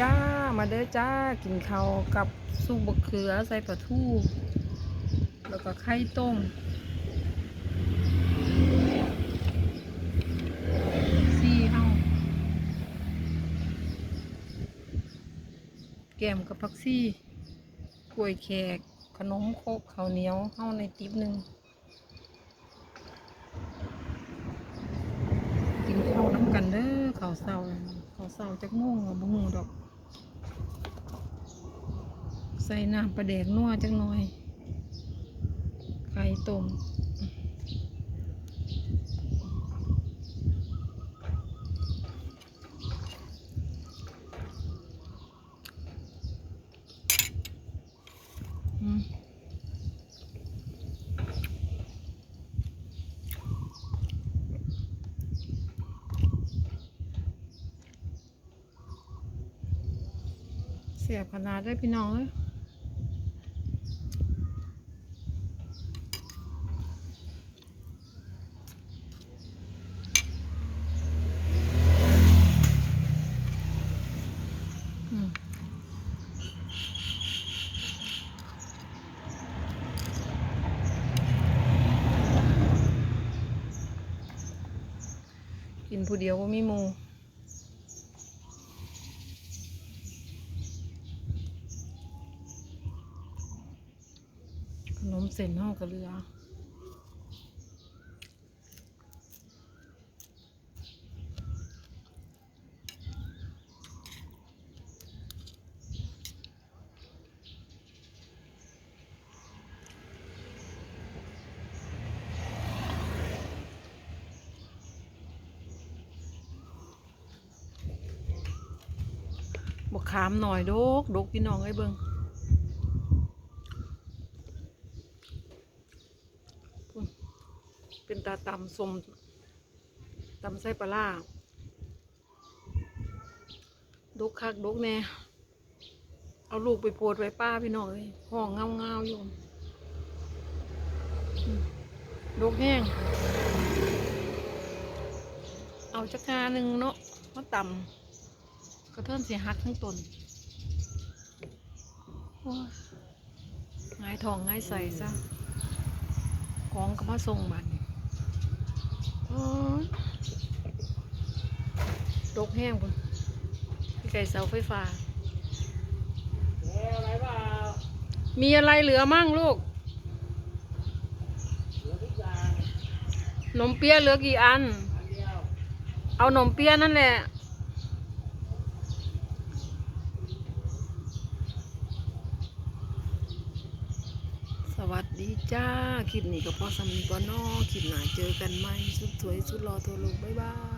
จ้า มาเด้อจ้า กินข้าวกับซุปบะเขือใส่ปลาทูแล้วก็ไข่ต้มซี่เฮาแกมกับผักซี่กล้วยแขก ขนมโคกข้าวเหนียวเฮาในติ๊บหนึ่งกินข้าวน้ำกันเด้อข้าวเศร้าข้าวเศร้าจักโม่วงบ่ฮู้ดอก ใส่น้ำปลาแดกนัวจักหน่อย ไข่ต้มเสียบขนาดได้พี่น้องเอ้ย กินผู้เดียวว่ามีมูขนมเส้นห้องกระเรือ บกขามหน่อยดกดกพี่น้องไอ้เบิงพุ่นเป็นตาตำสมตำไส้ปลาร้าดกคักดกแน่เอาลูกไปโพดไว้ป้าพี่น้องเลยห้องเงาเงาอยู่อืมดกแห้ง เอาจักงาหนึ่งเนาะมาตำ ระเทินเสียหักทั้งตนโอ้ยง่ายทองง่ายใส่ซะของก็มาส่งบัดนโอ้ยดกแห้งพุ่นพี่ไก่เสาไฟฟ้าอะไรเปล่ามีอะไรเหลือมั่งลูกเหลือทุกอย่างนมเปี๊ยะเหลือกี่อันอันเดียวเอานมเปี๊ยะนั่นแหละ สวัสดีจ้า คลิปนี้ก็พอสำนีก่อนนอคลิปหน้าเจอกันไหมสุดสวยสุดรอโทรลงบ๊ายบาย